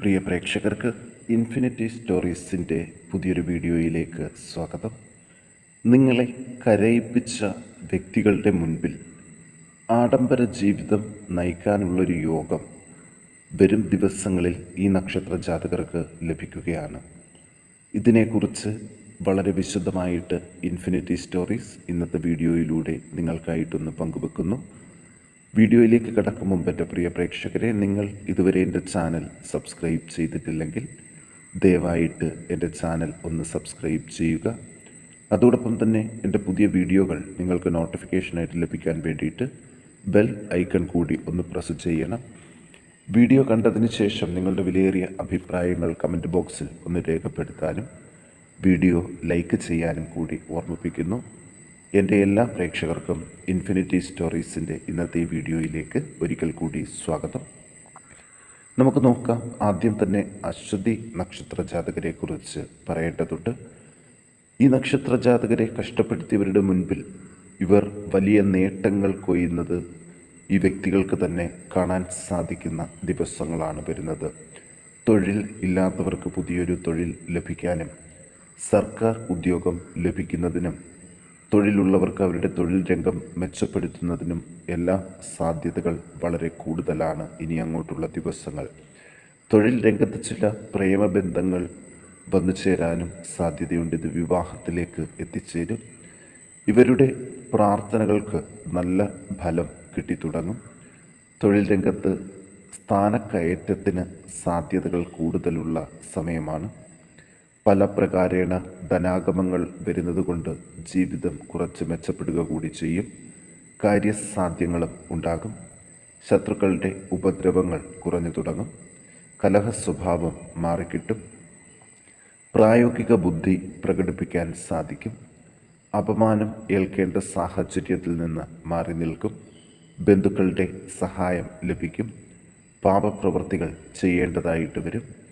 പ്രിയ പ്രേക്ഷകർക്ക് ഇൻഫിനിറ്റി സ്റ്റോറീസിന്റെ പുതിയൊരു വീഡിയോയിലേക്ക് സ്വാഗതം. നിങ്ങളെ കരയിപ്പിച്ച വ്യക്തികളുടെ മുൻപിൽ ആഡംബര ജീവിതം നയിക്കാനുള്ളൊരു യോഗം വരും ദിവസങ്ങളിൽ ഈ നക്ഷത്ര ജാതകർക്ക് ലഭിക്കുകയാണ്. ഇതിനെക്കുറിച്ച് വളരെ വിശദമായിട്ട് ഇൻഫിനിറ്റി സ്റ്റോറീസ് ഇന്നത്തെ വീഡിയോയിലൂടെ നിങ്ങൾക്കായിട്ടൊന്ന് പങ്കുവെക്കുന്നു. വീഡിയോയിലേക്ക് കടക്കും മുമ്പ് എന്റെ പ്രിയ പ്രേക്ഷകരെ നിങ്ങൾ ഇതുവരെ എന്റെ ചാനൽ സബ്സ്ക്രൈബ് ചെയ്തിട്ടില്ലെങ്കിൽ ദയവായിട്ട് എന്റെ ചാനൽ ഒന്ന് സബ്സ്ക്രൈബ് ചെയ്യുക. അതോടൊപ്പം തന്നെ എന്റെ പുതിയ വീഡിയോകൾ നിങ്ങൾക്ക് നോട്ടിഫിക്കേഷനായിട്ട് ലഭിക്കാൻ വേണ്ടിയിട്ട് ബെൽ ഐക്കൺ കൂടി ഒന്ന് പ്രസ് ചെയ്യണം. വീഡിയോ കണ്ടതിന് ശേഷം നിങ്ങളുടെ വിലയേറിയ അഭിപ്രായങ്ങൾ കമന്റ് ബോക്സിൽ ഒന്ന് രേഖപ്പെടുത്താനും വീഡിയോ ലൈക്ക് ചെയ്യാനും കൂടി ഓർമ്മിപ്പിക്കുന്നു. എന്റെ എല്ലാ പ്രേക്ഷകർക്കും ഇൻഫിനിറ്റി സ്റ്റോറീസിന്റെ ഇന്നത്തെ വീഡിയോയിലേക്ക് ഒരിക്കൽ കൂടി സ്വാഗതം. നമുക്ക് നോക്കാം ആദ്യം തന്നെ അശ്വതി നക്ഷത്ര ജാതകരെക്കുറിച്ച് പറയേണ്ടതുണ്ട്. ഈ നക്ഷത്ര ജാതകരെ കഷ്ടപ്പെടുത്തിയവരുടെ മുൻപിൽ ഇവർ വലിയ നേട്ടങ്ങൾ കൊയ്യുന്നത് ഈ വ്യക്തികൾക്ക് തന്നെ കാണാൻ സാധിക്കുന്ന ദിവസങ്ങളാണ് വരുന്നത്. തൊഴിൽ ഇല്ലാത്തവർക്ക് പുതിയൊരു തൊഴിൽ ലഭിക്കാനും സർക്കാർ ഉദ്യോഗം ലഭിക്കുന്നതിനും തൊഴിലുള്ളവർക്ക് അവരുടെ തൊഴിൽ രംഗം മെച്ചപ്പെടുത്തുന്നതിനും എല്ലാ സാധ്യതകൾ വളരെ കൂടുതലാണ് ഇനി അങ്ങോട്ടുള്ള ദിവസങ്ങൾ. തൊഴിൽ രംഗത്ത് ചില പ്രേമബന്ധങ്ങൾ വന്നു ചേരാനും സാധ്യതയുണ്ട്. ഇത് വിവാഹത്തിലേക്ക് എത്തിച്ചേരും. ഇവരുടെ പ്രാർത്ഥനകൾക്ക് നല്ല ഫലം കിട്ടിത്തുടങ്ങും തൊഴിൽ രംഗത്ത് സ്ഥാനക്കയറ്റത്തിന് സാധ്യതകൾ കൂടുതലുള്ള സമയമാണ്. പല പ്രകാരേണ ധനാഗമങ്ങൾ വരുന്നത് കൊണ്ട് ജീവിതം കുറച്ച് മെച്ചപ്പെടുക കൂടി ചെയ്യും. കാര്യസാധ്യങ്ങളും ഉണ്ടാകും. ശത്രുക്കളുടെ ഉപദ്രവങ്ങൾ കുറഞ്ഞു തുടങ്ങും. കലഹ സ്വഭാവം മാറിക്കിട്ടും. പ്രായോഗിക ബുദ്ധി പ്രകടിപ്പിക്കാൻ സാധിക്കും. അപമാനം ഏൽക്കേണ്ട സാഹചര്യത്തിൽ നിന്ന് മാറി നിൽക്കും. ബന്ധുക്കളുടെ സഹായം ലഭിക്കും. പാപപ്രവൃത്തികൾ ചെയ്യേണ്ടതായിട്ട് വരും.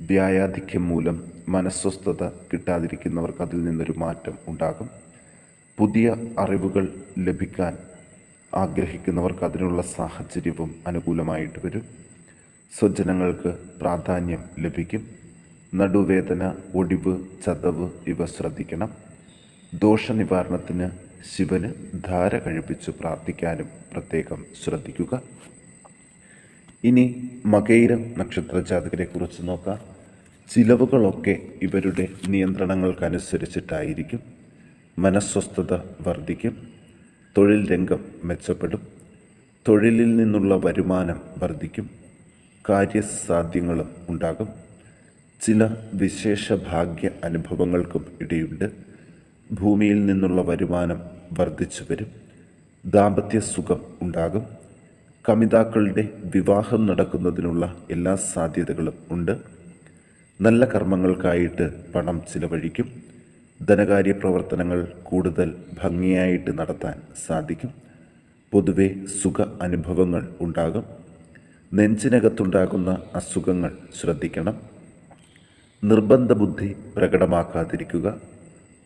വ്യായാധിക്യം മൂലം മനസ്വസ്ഥത കിട്ടാതിരിക്കുന്നവർക്ക് അതിൽ നിന്നൊരു മാറ്റം ഉണ്ടാകും. പുതിയ അറിവുകൾ ലഭിക്കാൻ ആഗ്രഹിക്കുന്നവർക്ക് അതിനുള്ള സാഹചര്യവും അനുകൂലമായിട്ട് വരും. സ്വജനങ്ങൾക്ക് പ്രാധാന്യം ലഭിക്കും. നടുവേദന ഒടിവ് ചതവ് ഇവ ശ്രദ്ധിക്കണം. ദോഷനിവാരണത്തിന് ശിവന് ധാര കഴിപ്പിച്ച് പ്രാർത്ഥിക്കാനും പ്രത്യേകം ശ്രദ്ധിക്കുക. ഇനി മകൈരം നക്ഷത്ര ജാതകരെ കുറിച്ച് നോക്കാം. ചിലവുകളൊക്കെ ഇവരുടെ നിയന്ത്രണങ്ങൾക്കനുസരിച്ചിട്ടായിരിക്കും. മനസ്വസ്ഥത വർദ്ധിക്കും. തൊഴിൽ രംഗം മെച്ചപ്പെടും. തൊഴിലിൽ നിന്നുള്ള വരുമാനം വർദ്ധിക്കും. കാര്യസാധ്യങ്ങളും ഉണ്ടാകും. ചില വിശേഷ ഭാഗ്യ അനുഭവങ്ങൾക്കും ഇടയുണ്ട്. ഭൂമിയിൽ നിന്നുള്ള വരുമാനം വർദ്ധിച്ചു വരും. ദാമ്പത്യ സുഖം ഉണ്ടാകും. കമിതാക്കളുടെ വിവാഹം നടക്കുന്നതിനുള്ള എല്ലാ സാധ്യതകളും ഉണ്ട്. നല്ല കർമ്മങ്ങൾക്കായിട്ട് പണം ചിലവഴിക്കും. ധനകാര്യ പ്രവർത്തനങ്ങൾ കൂടുതൽ ഭംഗിയായിട്ട് നടത്താൻ സാധിക്കും. പൊതുവെ സുഖ അനുഭവങ്ങൾ ഉണ്ടാകും. നെഞ്ചിനകത്തുണ്ടാകുന്ന അസുഖങ്ങൾ ശ്രദ്ധിക്കണം. നിർബന്ധ ബുദ്ധി പ്രകടമാക്കാതിരിക്കുക.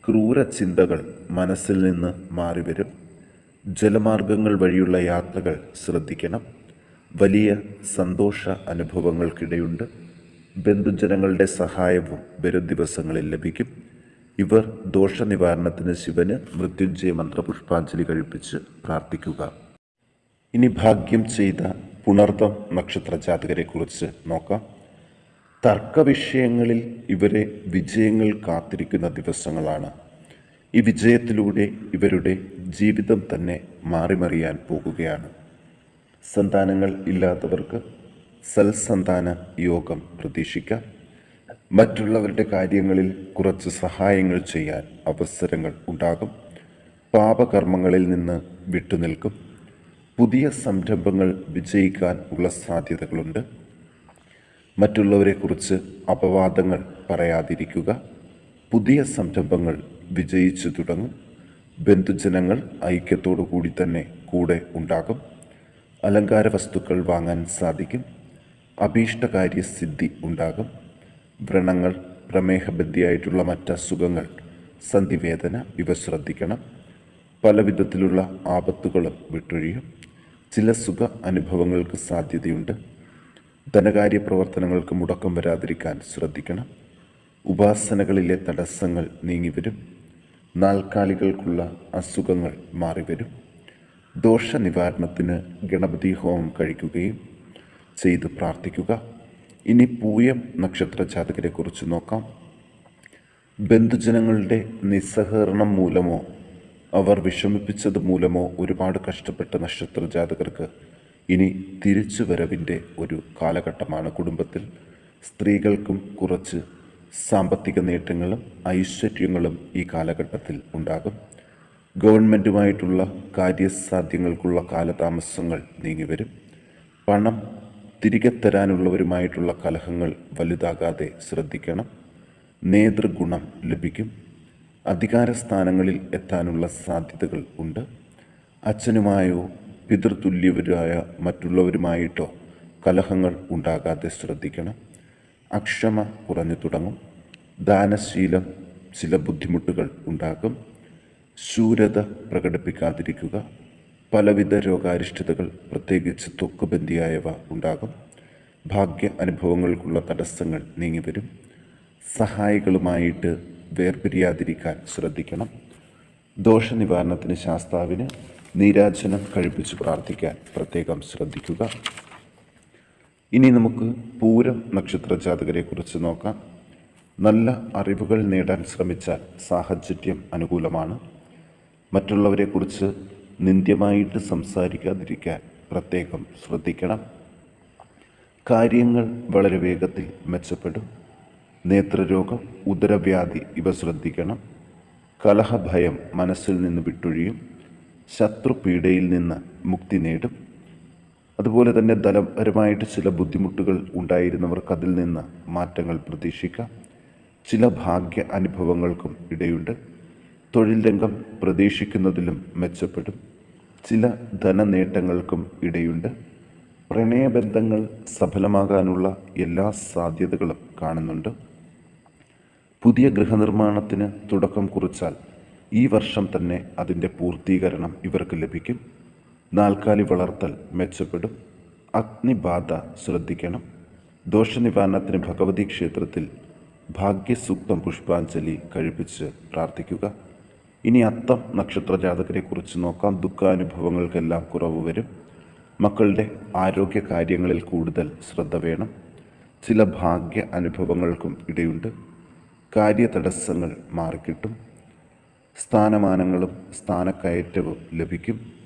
ക്രൂര ചിന്തകൾ മനസ്സിൽ നിന്ന് മാറിവരും. ജലമാർഗങ്ങൾ വഴിയുള്ള യാത്രകൾ ശ്രദ്ധിക്കണം. വലിയ സന്തോഷ അനുഭവങ്ങൾക്കിടയുണ്ട്. ബന്ധുജനങ്ങളുടെ സഹായവും വരും ദിവസങ്ങളിൽ ലഭിക്കും. ഇവർ ദോഷനിവാരണത്തിന് ശിവന് മൃത്യുഞ്ജയ മന്ത്രപുഷ്പാഞ്ജലി കഴിപ്പിച്ച് പ്രാർത്ഥിക്കുക. ഇനി ഭാഗ്യം ചെയ്ത പുണർത്തം നക്ഷത്ര ജാതകരെക്കുറിച്ച് നോക്കാം. തർക്ക വിഷയങ്ങളിൽ ഇവരെ വിജയങ്ങൾ കാത്തിരിക്കുന്ന ദിവസങ്ങളാണ്. ഈ വിജയത്തിലൂടെ ഇവരുടെ ജീവിതം തന്നെ മാറിമറിയാൻ പോകുകയാണ്. സന്താനങ്ങൾ ഇല്ലാത്തവർക്ക് സൽസന്താന യോഗം പ്രതീക്ഷിക്കാം. മറ്റുള്ളവരുടെ കാര്യങ്ങളിൽ കുറച്ച് സഹായങ്ങൾ ചെയ്യാൻ അവസരങ്ങൾ ഉണ്ടാകും. പാപകർമ്മങ്ങളിൽ നിന്ന് വിട്ടുനിൽക്കും. പുതിയ സംരംഭങ്ങൾ വിജയിക്കാൻ ഉള്ള സാധ്യതകളുണ്ട്. മറ്റുള്ളവരെക്കുറിച്ച് അപവാദങ്ങൾ പറയാതിരിക്കുക. പുതിയ സംരംഭങ്ങൾ വിജയിച്ചു തുടങ്ങും. ബന്ധുജനങ്ങൾ ഐക്യത്തോടു കൂടി തന്നെ കൂടെ ഉണ്ടാകും. അലങ്കാര വസ്തുക്കൾ വാങ്ങാൻ സാധിക്കും. അഭീഷ്ടകാര്യസിദ്ധി ഉണ്ടാകും. വ്രണങ്ങൾ പ്രമേഹബദ്ധിയായിട്ടുള്ള മറ്റ് അസുഖങ്ങൾ സന്ധിവേദന ഇവ ശ്രദ്ധിക്കണം പല വിധത്തിലുള്ള ആപത്തുകളും വിട്ടൊഴിയും. ചില സുഖ അനുഭവങ്ങൾക്ക് സാധ്യതയുണ്ട്. ധനകാര്യ പ്രവർത്തനങ്ങൾക്ക് മുടക്കം വരാതിരിക്കാൻ ശ്രദ്ധിക്കണം. ഉപാസനകളിലെ തടസ്സങ്ങൾ നീങ്ങിവരും. നാൽക്കാലികൾക്കുള്ള അസുഖങ്ങൾ മാറിവരും. ദോഷനിവാരണത്തിന് ഗണപതി ഹോമം കഴിക്കുകയും ചെയ്ത് പ്രാർത്ഥിക്കുക. ഇനി പൂയം നക്ഷത്ര ജാതകരെക്കുറിച്ച് നോക്കാം. ബന്ധുജനങ്ങളുടെ നിസ്സഹകരണം മൂലമോ അവർ വിഷമിപ്പിച്ചത് മൂലമോ ഒരുപാട് കഷ്ടപ്പെട്ട നക്ഷത്ര ജാതകർക്ക് ഇനി തിരിച്ചുവരവിന്റെ ഒരു കാലഘട്ടമാണ് കുടുംബത്തിൽ. സ്ത്രീകൾക്കും കുറച്ച് സാമ്പത്തിക നേട്ടങ്ങളും ഐശ്വര്യങ്ങളും ഈ കാലഘട്ടത്തിൽ ഉണ്ടാകും. ഗവൺമെന്റുമായിട്ടുള്ള കാര്യസാധ്യങ്ങൾക്കുള്ള കാലതാമസങ്ങൾ നീങ്ങിവരും. പണം തിരികെ തരാനുള്ളവരുമായിട്ടുള്ള കലഹങ്ങൾ വലുതാകാതെ ശ്രദ്ധിക്കണം. നേതൃഗുണം ലഭിക്കും. അധികാരസ്ഥാനങ്ങളിൽ എത്താനുള്ള സാധ്യതകൾ ഉണ്ട്. അച്ഛനുമായോ പിതൃതുല്യവരായ മറ്റുള്ളവരുമായിട്ടോ കലഹങ്ങൾ ഉണ്ടാകാതെ ശ്രദ്ധിക്കണം. അക്ഷമ കുറഞ്ഞു തുടങ്ങും. ദാനശീലം ചില ബുദ്ധിമുട്ടുകൾ ഉണ്ടാകും. ശൂരത പ്രകടിപ്പിക്കാതിരിക്കുക. പലവിധ രോഗാരിഷ്ടതകൾ പ്രത്യേകിച്ച് ത്വക്കുബന്ധിയായവ ഉണ്ടാകും. ഭാഗ്യ അനുഭവങ്ങൾക്കുള്ള തടസ്സങ്ങൾ നീങ്ങിവരും. സഹായികളുമായിട്ട് വേർപിരിയാതിരിക്കാൻ ശ്രദ്ധിക്കണം. ദോഷനിവാരണത്തിന് ശാസ്താവിന് നീരാജനം കഴിപ്പിച്ച് പ്രാർത്ഥിക്കാൻ പ്രത്യേകം ശ്രദ്ധിക്കുക. ഇനി നമുക്ക് പൂരം നക്ഷത്ര ജാതകരെക്കുറിച്ച് നോക്കാം. നല്ല അറിവുകൾ നേടാൻ ശ്രമിച്ചാൽ സാഹചര്യം അനുകൂലമാണ്. മറ്റുള്ളവരെക്കുറിച്ച് നിന്ദ്യമായിട്ട് സംസാരിക്കാതിരിക്കാൻ പ്രത്യേകം ശ്രദ്ധിക്കണം. കാര്യങ്ങൾ വളരെ വേഗത്തിൽ മെച്ചപ്പെടും. നേത്രരോഗം ഉദരവ്യാധി ഇവ ശ്രദ്ധിക്കണം. കലഹഭയം മനസ്സിൽ നിന്ന് വിട്ടൊഴിയും. ശത്രുപീഡയിൽ നിന്ന് മുക്തി നേടും. അതുപോലെ തന്നെ ധനപരമായിട്ട് ചില ബുദ്ധിമുട്ടുകൾ ഉണ്ടായിരുന്നവർക്ക് അതിൽ നിന്ന് മാറ്റങ്ങൾ പ്രതീക്ഷിക്കാം. ചില ഭാഗ്യ അനുഭവങ്ങൾക്കും ഇടയുണ്ട്. തൊഴിൽ രംഗം പ്രതീക്ഷിക്കുന്നതിലും മെച്ചപ്പെടും. ചില ധനനേട്ടങ്ങൾക്കും ഇടയുണ്ട്. പ്രണയബന്ധങ്ങൾ സഫലമാകാനുള്ള എല്ലാ സാധ്യതകളും കാണുന്നുണ്ട്. പുതിയ ഗൃഹനിർമ്മാണത്തിന് തുടക്കം കുറിച്ചാൽ ഈ വർഷം തന്നെ അതിന്റെ പൂർത്തീകരണം ഇവർക്ക് ലഭിക്കും. നാൽക്കാലി വളർത്തൽ മെച്ചപ്പെടും. അഗ്നിബാധ ശ്രദ്ധിക്കണം. ദോഷനിവാരണത്തിന് ഭഗവതി ക്ഷേത്രത്തിൽ ഭാഗ്യസൂക്തം പുഷ്പാഞ്ജലി കഴിപ്പിച്ച് പ്രാർത്ഥിക്കുക. ഇനി അത്തം നക്ഷത്ര ജാതകരെക്കുറിച്ച് നോക്കാം. ദുഃഖാനുഭവങ്ങൾക്കെല്ലാം കുറവ് വരും. മക്കളുടെ ആരോഗ്യ കാര്യങ്ങളിൽ കൂടുതൽ ശ്രദ്ധ വേണം. ചില ഭാഗ്യ അനുഭവങ്ങൾക്കും ഇടയുണ്ട്. കാര്യതടസ്സങ്ങൾ മാറിക്കിട്ടും. സ്ഥാനമാനങ്ങളും സ്ഥാനക്കയറ്റവും ലഭിക്കും.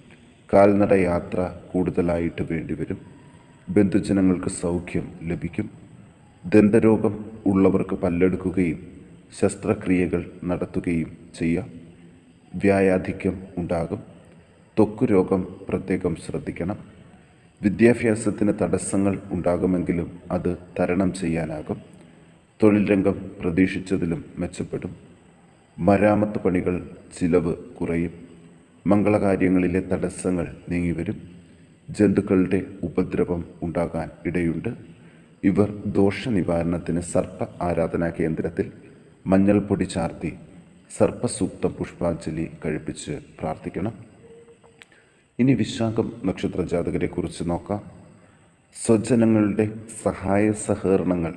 കാൽനട യാത്ര കൂടുതലായിട്ട് വേണ്ടിവരും. ബന്ധുജനങ്ങൾക്ക് സൗഖ്യം ലഭിക്കും. ദന്തരോഗം ഉള്ളവർക്ക് പല്ലെടുക്കുകയും ശസ്ത്രക്രിയകൾ നടത്തുകയും ചെയ്യാം. വ്യായാധിക്യം ഉണ്ടാകും. ത്വക്ക് രോഗം പ്രത്യേകം ശ്രദ്ധിക്കണം. വിദ്യാഭ്യാസത്തിന് തടസ്സങ്ങൾ ഉണ്ടാകുമെങ്കിലും അത് തരണം ചെയ്യാനാകും. തൊഴിൽ രംഗം പ്രതീക്ഷിച്ചതിലും മെച്ചപ്പെടും. മരാമത്ത് പണികൾ ചിലവ് കുറയും. മംഗളകാര്യങ്ങളിലെ തടസ്സങ്ങൾ നീങ്ങിവരും. ജന്തുക്കളുടെ ഉപദ്രവം ഉണ്ടാകാൻ ഇടയുണ്ട്. ഇവർ ദോഷനിവാരണത്തിന് സർപ്പ ആരാധനാ കേന്ദ്രത്തിൽ മഞ്ഞൾപ്പൊടി ചാർത്തി സർപ്പസൂക്ത പുഷ്പാഞ്ജലി കഴിപ്പിച്ച് പ്രാർത്ഥിക്കണം. ഇനി വിശാഖം നക്ഷത്ര ജാതകരെക്കുറിച്ച് നോക്കാം. സ്വജനങ്ങളുടെ സഹായ സഹകരണങ്ങൾ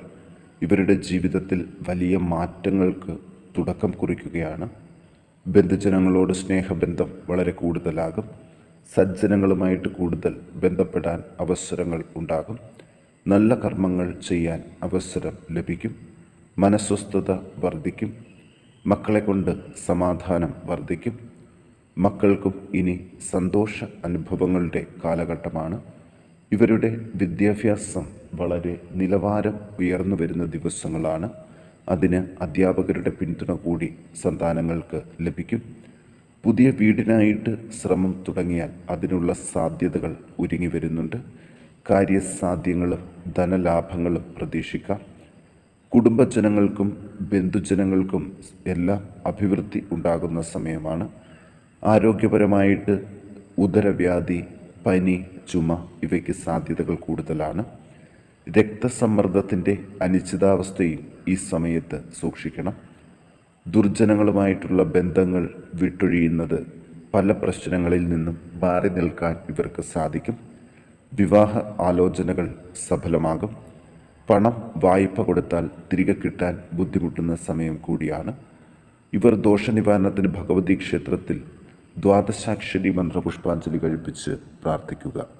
ഇവരുടെ ജീവിതത്തിൽ വലിയ മാറ്റങ്ങൾക്ക് തുടക്കം കുറിക്കുകയാണ്. ബന്ധുജനങ്ങളോട് സ്നേഹബന്ധം വളരെ കൂടുതലാകും. സജ്ജനങ്ങളുമായിട്ട് കൂടുതൽ ബന്ധപ്പെടാൻ അവസരങ്ങൾ ഉണ്ടാകും. നല്ല കർമ്മങ്ങൾ ചെയ്യാൻ അവസരം ലഭിക്കും. മനസ്വസ്ഥത വർദ്ധിക്കും. മക്കളെ കൊണ്ട് സമാധാനം വർദ്ധിക്കും. മക്കൾക്കും ഇനി സന്തോഷ അനുഭവങ്ങളുടെ കാലഘട്ടമാണ്. ഇവരുടെ വിദ്യാഭ്യാസം വളരെ നിലവാരം ഉയർന്നു വരുന്ന ദിവസങ്ങളാണ്. അതിന് അധ്യാപകരുടെ പിന്തുണ കൂടി സന്താനങ്ങൾക്ക് ലഭിക്കും. പുതിയ വീടിനായിട്ട് ശ്രമം തുടങ്ങിയാൽ അതിനുള്ള സാധ്യതകൾ ഒരുങ്ങി വരുന്നുണ്ട്. കാര്യസാധ്യങ്ങളും ധനലാഭങ്ങളും പ്രതീക്ഷിക്കാം. കുടുംബജനങ്ങൾക്കും ബന്ധുജനങ്ങൾക്കും എല്ലാം അഭിവൃദ്ധി ഉണ്ടാകുന്ന സമയമാണ്. ആരോഗ്യപരമായിട്ട് ഉദരവ്യാധി പനി ചുമ ഇവയ്ക്ക് സാധ്യതകൾ കൂടുതലാണ്. രക്തസമ്മർദ്ദത്തിന്റെ അനിശ്ചിതാവസ്ഥയും ഈ സമയത്ത് സൂക്ഷിക്കണം. ദുർജനങ്ങളുമായിട്ടുള്ള ബന്ധങ്ങൾ വിട്ടൊഴിയുന്നത് പല പ്രശ്നങ്ങളിൽ നിന്നും മാറി നിൽക്കാൻ ഇവർക്ക് സാധിക്കും. വിവാഹ ആലോചനകൾ സഫലമാകും. പണം വായ്പ കൊടുത്താൽ തിരികെ കിട്ടാൻ ബുദ്ധിമുട്ടുന്ന സമയം കൂടിയാണ്. ഇവർ ദോഷനിവാരണത്തിന് ഭഗവതി ക്ഷേത്രത്തിൽ ദ്വാദശാക്ഷരി മന്ത്രപുഷ്പാഞ്ജലി കഴിപ്പിച്ച് പ്രാർത്ഥിക്കുക.